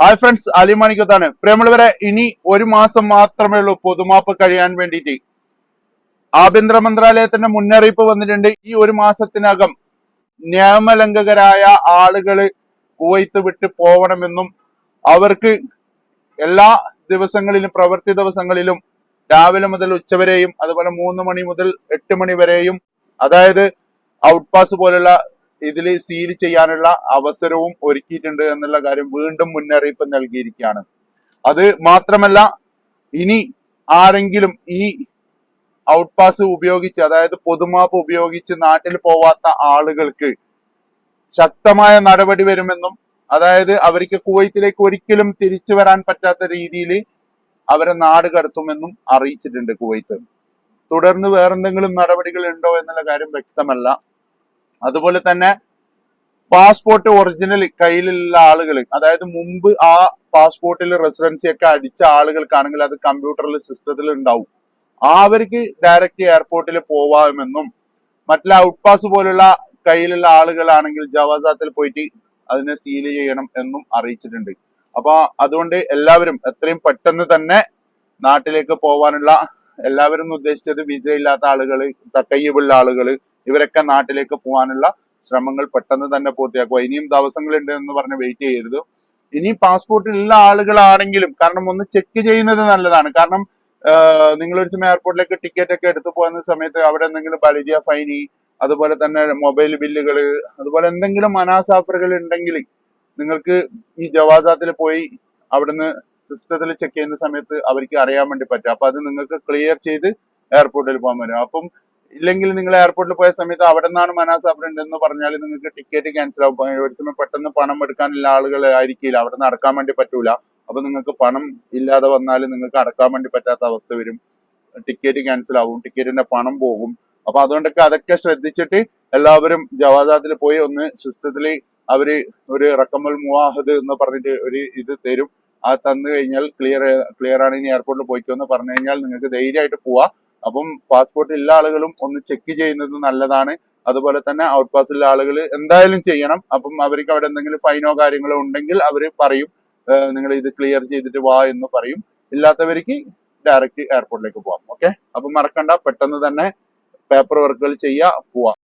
Hi friends അലിമാണിക്കത്താണ് പ്രിയമുള്ളവരെ ഇനി ഒരു മാസം മാത്രമേ ഉള്ളൂ പൊതുമാപ്പ് കഴിയാൻ വേണ്ടിയിട്ട്. ആഭ്യന്തര മന്ത്രാലയത്തിന്റെ മുന്നറിയിപ്പ് വന്നിട്ടുണ്ട്. ഈ ഒരു മാസത്തിനകം നിയമലംഘകരായ ആളുകൾ കുവൈത്ത് വിട്ട് പോകണമെന്നും അവർക്ക് എല്ലാ ദിവസങ്ങളിലും പ്രവൃത്തി ദിവസങ്ങളിലും രാവിലെ മുതൽ ഉച്ചവരെയും അതുപോലെ മൂന്ന് മണി മുതൽ എട്ട് മണി വരെയും അതായത് ഔട്ട് പാസ് പോലുള്ള ഇതിൽ സീൽ ചെയ്യാനുള്ള അവസരവും ഒരുക്കിയിട്ടുണ്ട് എന്നുള്ള കാര്യം വീണ്ടും മുന്നറിയിപ്പ് നൽകിയിരിക്കുകയാണ്. അത് മാത്രമല്ല ഇനി ആരെങ്കിലും ഈ ഔട്ട് പാസ് ഉപയോഗിച്ച് അതായത് പൊതുമാപ്പ് ഉപയോഗിച്ച് നാട്ടിൽ പോവാത്ത ആളുകൾക്ക് ശക്തമായ നടപടി വരുമെന്നും അതായത് അവർക്ക് കുവൈത്തിലേക്ക് ഒരിക്കലും തിരിച്ചു വരാൻ പറ്റാത്ത രീതിയിൽ അവരെ നാട് കടത്തുമെന്നും അറിയിച്ചിട്ടുണ്ട് കുവൈത്ത്. തുടർന്ന് വേറെന്തെങ്കിലും നടപടികൾ ഉണ്ടോ എന്നുള്ള കാര്യം വ്യക്തമല്ല. അതുപോലെ തന്നെ പാസ്പോർട്ട് ഒറിജിനൽ കയ്യിലുള്ള ആളുകൾ അതായത് മുമ്പ് ആ പാസ്പോർട്ടിൽ റെസിഡൻസി ഒക്കെ അടിച്ച ആളുകൾക്കാണെങ്കിൽ അത് കമ്പ്യൂട്ടറിൽ സിസ്റ്റത്തിൽ ഉണ്ടാവും. അവർക്ക് ഡയറക്റ്റ് എയർപോർട്ടിൽ പോവാമെന്നും മറ്റുള്ള ഔട്ട് പാസ് പോലുള്ള കയ്യിലുള്ള ആളുകളാണെങ്കിൽ ജവാസാത്തിൽ പോയിട്ട് അതിനെ സീൽ ചെയ്യണം എന്നും അറിയിച്ചിട്ടുണ്ട്. അപ്പൊ അതുകൊണ്ട് എല്ലാവരും എത്രയും പെട്ടെന്ന് തന്നെ നാട്ടിലേക്ക് പോവാനുള്ള എല്ലാവരും ഉദ്ദേശിച്ചത് വിസ ഇല്ലാത്ത ആളുകൾ തക്കയ്യുള്ള ആളുകൾ ഇവരൊക്കെ നാട്ടിലേക്ക് പോകാനുള്ള ശ്രമങ്ങൾ പെട്ടെന്ന് തന്നെ പൂർത്തിയാക്കുക. ഇനിയും ദിവസങ്ങളുണ്ട് എന്ന് പറഞ്ഞ് വെയിറ്റ് ചെയ്യരുത്. ഇനി പാസ്പോർട്ട് ഉള്ള ആളുകളാണെങ്കിലും കാരണം ഒന്ന് ചെക്ക് ചെയ്യുന്നത് നല്ലതാണ്. കാരണം നിങ്ങൾ ഒരു സമയം എയർപോർട്ടിലേക്ക് ടിക്കറ്റ് ഒക്കെ എടുത്തു പോകുന്ന സമയത്ത് അവിടെ എന്തെങ്കിലും ബലിജിയ ഫൈനി അതുപോലെ തന്നെ മൊബൈൽ ബില്ലുകൾ അതുപോലെ എന്തെങ്കിലും അനാസാഫറുകൾ ഉണ്ടെങ്കിൽ നിങ്ങൾക്ക് ഈ ജവാസാത്തിൽ പോയി അവിടുന്ന് സിസ്റ്റത്തിൽ ചെക്ക് ചെയ്യുന്ന സമയത്ത് അവർക്ക് അറിയാൻ വേണ്ടി പറ്റും. അപ്പൊ അത് നിങ്ങൾക്ക് ക്ലിയർ ചെയ്ത് എയർപോർട്ടിൽ പോകാൻ പറ്റും. അപ്പം ഇല്ലെങ്കിൽ നിങ്ങൾ എയർപോർട്ടിൽ പോയ സമയത്ത് അവിടെ നിന്നാണ് മനാസാബ്രണ്ട് എന്ന് പറഞ്ഞാൽ നിങ്ങൾക്ക് ടിക്കറ്റ് ക്യാൻസൽ ആവും. ഒരു സമയം പെട്ടെന്ന് പണം എടുക്കാനുള്ള ആളുകൾ ആയിരിക്കില്ല. അവിടെ നിന്ന് അടക്കാൻ വേണ്ടി പറ്റൂല. അപ്പൊ നിങ്ങൾക്ക് പണം ഇല്ലാതെ വന്നാൽ നിങ്ങൾക്ക് അടക്കാൻ വേണ്ടി പറ്റാത്ത അവസ്ഥ വരും. ടിക്കറ്റ് ക്യാൻസൽ ആവും. ടിക്കറ്റിന്റെ പണം പോകും. അപ്പൊ അതുകൊണ്ടൊക്കെ അതൊക്കെ ശ്രദ്ധിച്ചിട്ട് എല്ലാവരും ജവാദാത്തിൽ പോയി ഒന്ന് സിസ്റ്റത്തിൽ അവർ ഒരു റക്കമൽ മുവാഹദ് എന്ന് പറഞ്ഞിട്ട് ഒരു ഇത് തരും. അത് തന്നു കഴിഞ്ഞാൽ ക്ലിയർ ക്ലിയർ ആണ് ഇനി എയർപോർട്ടിൽ പോയിക്കോ എന്ന് പറഞ്ഞു കഴിഞ്ഞാൽ നിങ്ങൾക്ക് ധൈര്യമായിട്ട് പോവാ. അപ്പം പാസ്പോർട്ട് ഇല്ല ആളുകളും ഒന്ന് ചെക്ക് ചെയ്യുന്നത് നല്ലതാണ്. അതുപോലെ തന്നെ ഔട്ട് പാസ് ഉള്ള ആളുകൾ എന്തായാലും ചെയ്യണം. അപ്പം അവർക്ക് അവിടെ എന്തെങ്കിലും ഫൈനോ കാര്യങ്ങളോ ഉണ്ടെങ്കിൽ അവർ പറയും നിങ്ങൾ ഇത് ക്ലിയർ ചെയ്തിട്ട് വാ എന്ന് പറയും. ഇല്ലാത്തവർക്ക് ഡയറക്റ്റ് എയർപോർട്ടിലേക്ക് പോവാം. ഓക്കെ അപ്പം മറക്കണ്ട പെട്ടെന്ന് തന്നെ പേപ്പർ വർക്കുകൾ ചെയ്യുക പോവാം.